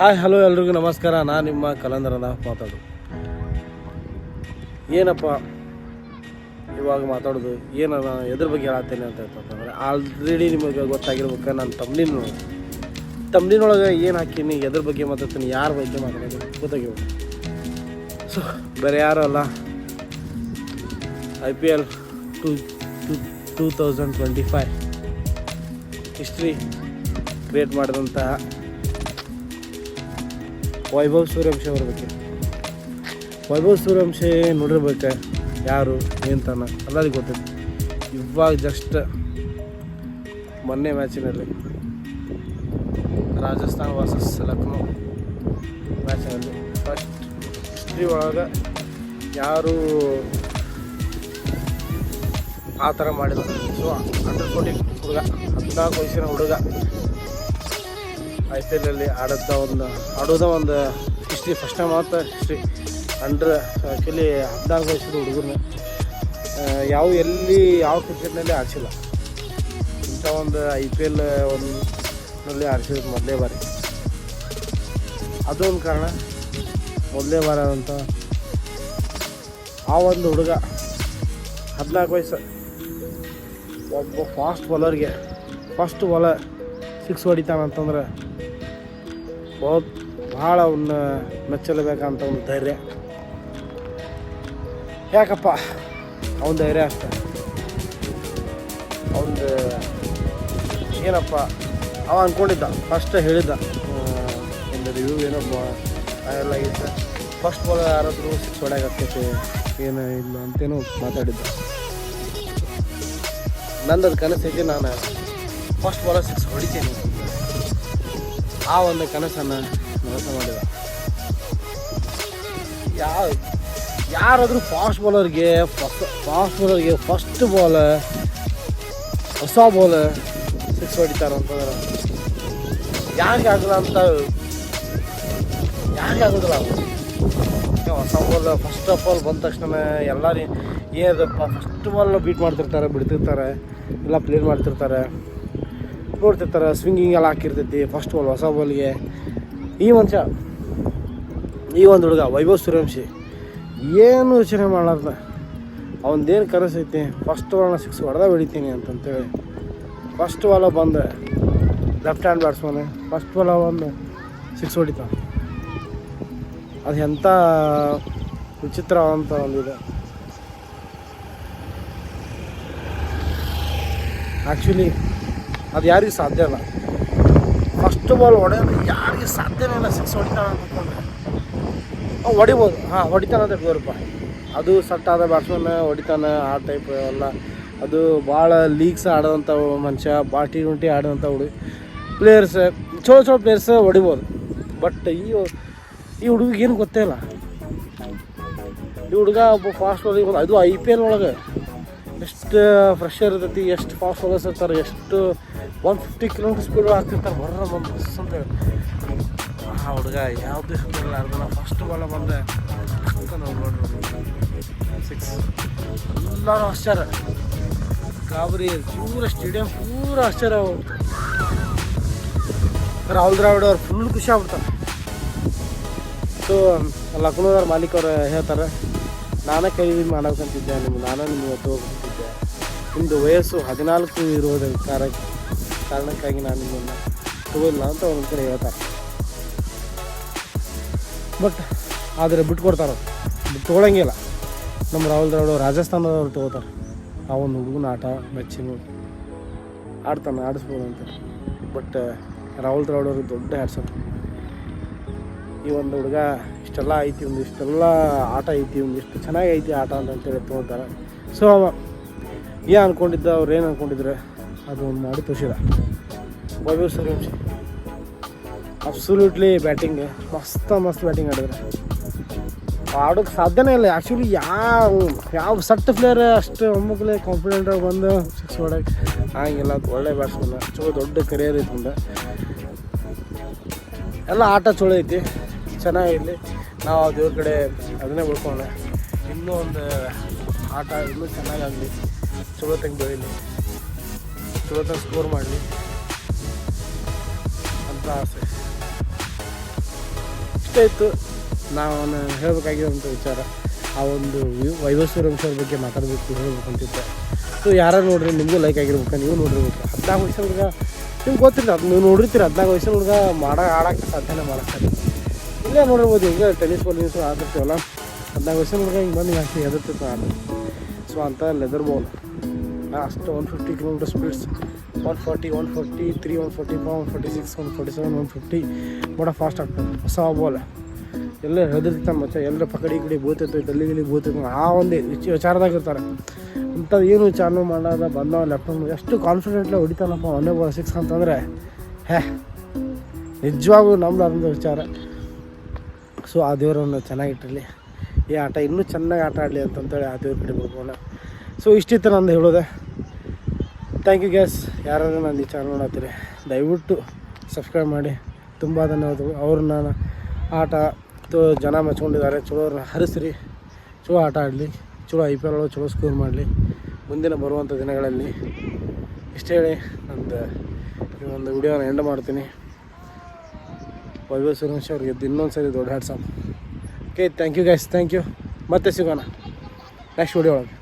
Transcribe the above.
Hi, hello ಎಲ್ರಿಗೂ ನಮಸ್ಕಾರ. ನಾನು ನಿಮ್ಮ ಕಲಂದರನ ಮಾತಾಡೋದು. ಏನಪ್ಪ ಇವಾಗ ಮಾತಾಡೋದು? ಏನ ಎದ್ರ ಬಗ್ಗೆ ಹೇಳತ್ತೇನೆ ಅಂತ ಹೇಳ್ತಂದ್ರೆ ಆಲ್ರೆಡಿ ನಿಮಗೆ ಗೊತ್ತಾಗಿರ್ಬೇಕು ನಾನು ತಮ್ನಿನೊಳಗೆ ತಮ್ನಿನೊಳಗೆ ಏನು ಹಾಕೀನಿ, ಎದ್ರ ಬಗ್ಗೆ ಮಾತಾಡ್ತೀನಿ, ಯಾರ ಬಗ್ಗೆ ಮಾತಾಡೋದು ಗೊತ್ತಾಗಿರ್ಬೇಕು. ಸೊ ಬೇರೆ ಯಾರು ಅಲ್ಲ. I P L two two two thousand twenty five history create ಮಾಡಿದಂತಹ ವೈಭವ್ ಸೂರ್ಯವಂಶಿ ಅವ್ರ ಬಗ್ಗೆ. ವೈಭವ್ ಸೂರ್ಯವಂಶಿ ನೋಡಿರ್ಬೇಕು, ಯಾರು ಏನಂತಾನ ಎಲ್ಲರಿಗೂ ಗೊತ್ತೈತೆ ಇವಾಗ ಜಸ್ಟ್ ಮೊನ್ನೆ ಮ್ಯಾಚಿನಲ್ಲಿ ರಾಜಸ್ಥಾನ್ ವರ್ಸಸ್ ಲಕ್ನೋ ಮ್ಯಾಚಿನಲ್ಲಿ ಫಸ್ಟ್ ಹಿಸ್ಟ್ರಿ ಒಳಗೆ ಯಾರು ಆ ಥರ ಮಾಡಿದ್ರು. ಸೊ ಹಂಡ್ರೆಡ್ ಕೋಟಿ ಹುಡುಗ ಹದಿನಾಲ್ಕು ವಯಸ್ಸಿನ ಹುಡುಗ. ಐ ಪಿ ಎಲಲ್ಲಿ ಆಡೋದ ಒಂದು ಆಡೋದ ಒಂದು ಹಿಸ್ಟ್ರಿ ಫಸ್ಟ್ ಟೈಮ್ ಆತ. ಹಿಸ್ಟ್ರಿ ಅಂಡ್ರ ಆ್ಯಕ್ಚುಲಿ ಹದಿನಾಲ್ಕು ವಯಸ್ಸಿದ ಹುಡುಗರನ್ನ ಯಾವ ಎಲ್ಲಿ, ಯಾವ ಕ್ರಿಕೆಟ್ನಲ್ಲಿ ಆಡಿಸಿಲ್ಲ. ಇಂಥ ಒಂದು ಐ ಪಿ ಎಲ್ ಒಂದು ನಲ್ಲಿ ಆಡಿಸಿದ ಮೊದಲೇ ಬಾರಿ. ಅದೊಂದು ಕಾರಣ ಮೊದಲೇ ಬಾರ ಅಂತ ಆ ಒಂದು ಹುಡುಗ ಹದಿನಾಲ್ಕು ವಯಸ್ಸು. ಒಬ್ಬ ಫಾಸ್ಟ್ ಬಾಲರ್ಗೆ ಫಸ್ಟ್ ಬಾಲರ್ ಸಿಕ್ಸ್ ಹೊಡಿತಾನಂತಂದ್ರೆ ಬಹುತ್ ಭಾಳ ಅವನ್ನ ಮೆಚ್ಚಲಬೇಕಂತ ಒಂದು ಧೈರ್ಯ. ಯಾಕಪ್ಪ? ಅವನ ಧೈರ್ಯ ಅಷ್ಟೆ. ಅವನದು ಏನಪ್ಪ? ಅವ ಅಂದ್ಕೊಂಡಿದ್ದ ಫಸ್ಟ್ ಹೇಳಿದ್ದ. ಒಂದು ರಿವ್ಯೂ ಏನೋ ಎಲ್ಲ ಇದ್ದ ಫಸ್ಟ್ ಬಾಲ್ ಯಾರಾದರೂ ಸಿಕ್ಸ್ ಹೊಡ್ಯಾಗತ್ತೈತೆ ಏನು ಇಲ್ಲ ಅಂತೇನೋ ಮಾತಾಡಿದ್ದ. ನಂದು ಅದು ಕನಸೈತಿ, ನಾನು ಫಸ್ಟ್ ಬಾಲ ಸಿಕ್ಸ್ ಹೊಡಿತೀನಿ ಆ ಒಂದು ಕನಸನ್ನು ನನಸ ಮಾಡಿದ ಯಾವ ಯಾರಾದರೂ ಫಾಸ್ಟ್ ಬಾಲರ್ಗೆ ಫಸ್ಟ್ ಫಾಸ್ಟ್ ಬಾಲರ್ಗೆ ಫಸ್ಟ್ ಬಾಲ್ ಹೊಸ ಬಾಲ್ ಸಿಕ್ಸ್ ಹೊಡಿತಾರ ಅಂತಂದ್ರೆ ಯಾಕೆ ಆಗಲ್ಲ ಅಂತ ಯಾಕೆ ಆಗೋದಿಲ್ಲ ಅದು? ಈಗ ಹೊಸ ಬಾಲ್ ಫಸ್ಟ್ ಆಫ್ ಆಲ್ ಬಂದ ತಕ್ಷಣ ಎಲ್ಲರೂ ಏನದಪ್ಪ ಫಸ್ಟ್ ಬಾಲ್ ಬೀಟ್ ಮಾಡ್ತಿರ್ತಾರೆ ಬಿಡ್ತಿರ್ತಾರೆ ಎಲ್ಲ ಪ್ಲೇರ್ ಮಾಡ್ತಿರ್ತಾರೆ ನೋಡ್ತಿರ್ತಾರೆ ಸ್ವಿಂಗಿಂಗ್ ಎಲ್ಲ ಹಾಕಿರ್ತೈತಿ ಫಸ್ಟ್ ಬಾಲ್ ಹೊಸ ಬಾಲ್ಗೆ ಈ ಮನುಷ್ಯ, ಈ ಒಂದು ಹುಡುಗ, ವೈಭವ್ ಸೂರ್ಯವಂಶಿ. ಏನು ಯೋಚನೆ ಮಾಡಲಾರ್ದ? ಅವನದೇನು ಕರೆಸೈತಿ? ಫಸ್ಟ್ ಬಾಲ್ನ ಸಿಕ್ಸ್ ಹೊಡೆದ ಬೆಳಿತೀನಿ ಅಂತಂತೇಳಿ. ಫಸ್ಟ್ ಬಾಲ ಬಂದು ಲೆಫ್ಟ್ ಹ್ಯಾಂಡ್ ಬ್ಯಾಟ್ಸ್ಮನ್ ಫಸ್ಟ್ ಬಾಲ ಬಂದು ಸಿಕ್ಸ್ ಹೊಡಿತ ಅದು ಎಂಥ ವಿಚಿತ್ರವಂತ ಒಂದಿದೆ ಆ್ಯಕ್ಚುಲಿ ಅದು ಯಾರಿಗೂ ಸಾಧ್ಯ ಇಲ್ಲ ಫಸ್ಟ್ ಬಾಲ್ ಹೊಡೆಯೋದು ಯಾರಿಗೆ ಸಾಧ್ಯನೇ ಇಲ್ಲ ಸಿಕ್ಸ್ ಹೊಡಿತಾನೆ ಅಂತಂದ್ರೆ ಅವ್ನು ಹೊಡಿಬೋದು. ಹಾಂ, ಹೊಡಿತಾನೆ ಅಂತ ಇಟ್ಕೋರಪ್ಪ ಅದು ಸಟ್ ಆದ ಬ್ಯಾಟ್ಸ್ಮನ್ ಹೊಡಿತಾನೆ, ಆ ಟೈಪ್ ಎಲ್ಲ. ಅದು ಭಾಳ ಲೀಗ್ಸ್ ಆಡೋಂಥ ಮನುಷ್ಯ, ಭಾಳ ಟಿ ಟ್ವೆಂಟಿ ಆಡೋಂಥ ಹುಡುಗ ಪ್ಲೇಯರ್ಸ್ ಚಲೋ ಚಲೋ ಪ್ಲೇಯರ್ಸ್ ಹೊಡಿಬೋದು. ಬಟ್ ಈ ಈ ಹುಡುಗಿಗೆ ಏನು ಗೊತ್ತೇ ಇಲ್ಲ. ಈ ಹುಡುಗ ಒಬ್ಬ ಫಾಸ್ಟ್ ಹೊಡಿಬೋದು ಅದು ಐ ಪಿ ಎಲ್ ಒಳಗೆ. ಎಷ್ಟು ಫ್ರೆಶರ್ ಇರ್ತೈತಿ, ಎಷ್ಟು ಫಾಸ್ಟ್ ಫಾಲೋಸ್ ಇರ್ತಾರೆ, ಎಷ್ಟು ಒನ್ ಫಿಫ್ಟಿ ಕಿಲೋಮೀಟರ್ ಸ್ಪೀಡ್ ಆಗ್ತಿರ್ತಾರೆ ಬರ್ರ ಬಂದು ಬಸ್ ಅಂತ ಆ ಹುಡುಗ ಯಾವುದು ಅರ್ಧನ ಫಸ್ಟ್ ಬಾಲ ಬಂದೆ. ಸಿಕ್ಸ್ ಎಲ್ಲರೂ ಆಶ್ಚರ್ಯ. ಗಾಬರಿ, ಪೂರ ಸ್ಟೇಡಿಯಂ ಪೂರ ಆಶ್ಚರ್ಯ ರಾಹುಲ್ ದ್ರಾವಿಡ್ ಅವ್ರು ಫುಲ್ ಖುಷಿ ಆಗ್ಬಿಡ್ತಾರೆ. ಸೊ ಲಕ್ನೋದವ್ರ ಮಾಲೀಕವ್ರು ಹೇಳ್ತಾರೆ ನಾನೇ ಕೈ ಮಾಡಬೇಕಂತಿದ್ದೆ ನಿಮ್ಗೆ ನಾನೇ ನಿಮಗೆ ಹೋಗ್ತಿದ್ದೆ ನಿಮ್ಮದು ವಯಸ್ಸು ಹದಿನಾಲ್ಕು ಇರೋದ ಕಾರ ಕಾರಣಕ್ಕಾಗಿ ನಾನು ನಿಮ್ಮನ್ನು ತಗೋಲ್ಲ ಅಂತ ಒಂದು ಕಡೆ ಹೇಳ್ತಾರೆ. ಬಟ್ ಆದರೆ ಬಿಟ್ಕೊಡ್ತಾರೆ ತೊಗೊಳಂಗಿಲ್ಲ. ನಮ್ಮ ರಾಹುಲ್ ದ್ರಾವಿಡ್ ರಾಜಸ್ಥಾನದವ್ರು ತೊಗೋತಾರೆ. ಆ ಒಂದು ಹುಡುಗನ ಆಟ, ಮೆಚ್ಚಿನ ಆಡ್ತಾನೆ, ಆಡಿಸ್ಬೋದು ಅಂತ. ಬಟ್ ರಾಹುಲ್ ದ್ರಾವಿಡ್ ಅವ್ರಿಗೆ ದೊಡ್ಡ ಆಡ್ಸೋದು ಈ ಒಂದು ಹುಡುಗ ಇಷ್ಟೆಲ್ಲ ಐತಿ, ಒಂದು ಇಷ್ಟೆಲ್ಲ ಆಟ ಐತಿ, ಒಂದು ಇಷ್ಟು ಚೆನ್ನಾಗಿ ಐತಿ ಆಟ ಅಂತ ಅಂತೇಳಿ ತೊಗೊತಾರೆ ಸೊ ಏನು ಅಂದ್ಕೊಂಡಿದ್ದ ಅವ್ರು ಏನು ಅಂದ್ಕೊಂಡಿದ್ರೆ ಅದು ಒಂದು ಮಾಡಿ ತೋರಿಸಿದ. ವೈಭವ್ ಸೂರ್ಯವಂಶಿ ಅಬ್ಸಲ್ಯೂಟ್ಲಿ ಬ್ಯಾಟಿಂಗ್ ಮಸ್ತ ಮಸ್ತ್ ಬ್ಯಾಟಿಂಗ್ ಆಡಿದ್ರೆ. ಆಡೋಕ್ಕೆ ಸಾಧ್ಯನೇ ಇಲ್ಲ. ಆ್ಯಕ್ಚುಲಿ ಯಾವ ಯಾವ ಸಟ್ ಪ್ಲೇಯರ್ ಅಷ್ಟು ಒಮ್ಮಕ್ಕಲೇ ಕಾನ್ಫಿಡೆಂಟಾಗಿ ಬಂದು ಸಿಕ್ಸ್ ಹೊಡಕ್ಕೆ ಹಂಗಿಲ್ಲ ಅದು ಒಳ್ಳೆ ಬ್ಯಾಟ್ಸ್ಮನ್ ಚಲೋ ದೊಡ್ಡ ಕರಿಯರ್ ಐತೆ ಮುಂದೆ. ಎಲ್ಲ ಆಟ ಚಲೋ ಐತಿ ಚೆನ್ನಾಗಿರಲಿ ನಾವು ದೇವ್ರ ಕಡೆ ಅದನ್ನೇ ಉಳ್ಕೊಂಡೆ. ಇನ್ನೂ ಒಂದು ಆಟ ಇನ್ನೂ ಚೆನ್ನಾಗಾಗಲಿ. ಚಲೋ ತಂಗ ಬೆಳೀಲಿ ಚಲೋ ತಂಗ ಸ್ಕೋರ್ ಮಾಡಲಿ. ಅಂತ ಆಸೆ. ಇಷ್ಟೇ ಇತ್ತು. ನಾನು ಹೇಳಬೇಕಾಗಿರೋಂಥ ವಿಚಾರ. ಆ ಒಂದು ವಿ- ವೈಭವ್ ಸೂರ್ಯವಂಶ ಬಗ್ಗೆ ಮಾತಾಡಬೇಕು ಹೇಳ್ಬೇಕಂತಿದ್ದೆ. ಸೊ ಯಾರು ನೋಡ್ರಿ, ನಿಮಗೂ ಲೈಕ್ ಆಗಿರ್ಬೇಕು? ನೀವು ನೋಡಿರ್ಬೇಕು? ಹದಿನಾಲ್ಕು ವಯಸ್ಸಿನ ಹುಡುಗ ನಿಮ್ಗೆ ಗೊತ್ತಿಲ್ಲ. ಅದು ನೀವು ನೋಡಿರ್ತೀರಿ. ಹದಿನಾಲ್ಕು ವಯಸ್ಸಿನ ಹುಡುಗ ಮಾಡೋ ಆಡೋಕ್ಕೆ ಸಾಧ್ಯನೇ ಮಾಡೋಕ್ಕೆ ಇಲ್ಲೇ ನೋಡಿರ್ಬೋದು ಈಗ ಟೆನಿಸ್ ಬಾಲ್ ಯೂಸ್ ಆಡ್ತಿರ್ತೀವಲ್ಲ? ಹದಿನಾಲ್ಕು ವಯಸ್ಸಿನ ಮುಂದೆ ಹಿಂಗೆ ಬಂದು ಹಾಕಿ ಎದುರ್ತಿತ್ತು ಆಡ ಸೊ ಅಂತ ಲೆದರ್ ಬಾಲ್ ಅಷ್ಟು one fifty kilometre speeds one forty one forty three one forty four one forty six one forty seven one fifty ಬಡ ಫಾಸ್ಟ್ ಆಗ್ತದೆ ಹೊಸ ಬಾಲ್ ಎಲ್ಲ ಹೆದರ್ತಿತ್ತ ಮತ್ತೆ ಎಲ್ಲರ ಪಕಡಿ ಕಡೆ ಬೂತೈತೆ ಗಲ್ಲಿ ಗಲ್ಲಿ ಬೂತೈತೆ ಆ ಒಂದು ವಿಚ- ವಿಚಾರದಾಗ ಇರ್ತಾರೆ. ಅಂಥದ್ದು ಏನು ವಿಚಾರನೂ ಮಾಡಾದ ಬಂದವ ಲೆಫ್ಟ್ ಎಷ್ಟು ಕಾನ್ಫಿಡೆಂಟ್ಲಿ ಹೊಡಿತಾನಪ್ಪ ಒನ್ನೇ ಬಾಲ್ ಸಿಕ್ಸ್ ಅಂತಂದರೆ, ಹೇ ನಿಜವಾಗೂ ನಂಬಲಾರ್ದ ವಿಚಾರ. ಸೊ ಆ ದೇವರನ್ನು ಚೆನ್ನಾಗಿಟ್ಟಿರಲಿ ಈ ಆಟ ಇನ್ನೂ ಚೆನ್ನಾಗಿ ಆಟ ಆಡಲಿ ಅಂತಂತೇಳಿ ಆ ದೇವ್ರ ಕಡೆ ಬರ್ಬೋಣ ಸೊ ಇಷ್ಟಿತ್ತು ನಂದು ಹೇಳೋದೆ. ಥ್ಯಾಂಕ್ ಯು ಗ್ಯಾಸ್ ಯಾರಾದರೂ ನಾನು ಈ ಚಾನಲ್ ನೋಡತ್ತೀರಿ ದಯವಿಟ್ಟು ಸಬ್ಸ್ಕ್ರೈಬ್ ಮಾಡಿ. ತುಂಬ ಧನ್ಯವಾದಗಳು. ಅವ್ರನ್ನ ನಾನು ಆಟ ತೋ ಜನ ಮೆಚ್ಕೊಂಡಿದ್ದಾರೆ. ಚಲೋ ಅವ್ರನ್ನ ಹರಿಸ್ರಿ. ಚಲೋ ಆಟ ಆಡಲಿ. ಚಲೋ ಐ ಪಿ ಎಲ್ ಚಲೋ ಸ್ಕೋರ್ ಮಾಡಲಿ. ಮುಂದಿನ ಬರುವಂಥ ದಿನಗಳಲ್ಲಿ ಇಷ್ಟೇ ಹೇಳಿ. ನಂದು ಈ ಒಂದು ವಿಡಿಯೋನ ಎಂಡ್ ಮಾಡ್ತೀನಿ. ವೈಭವ್ ಸೂರ್ಯವಂಶಿ ಅವ್ರಿಗೆ ಇನ್ನೊಂದು ಸರಿ ದೊಡ್ಡ hats off okay thank you guys thank you ಮತ್ತೆ ಸಿಗೋಣ. ನೆಕ್ಸ್ಟ್ ವಿಡಿಯೋ ಒಳಗೆ.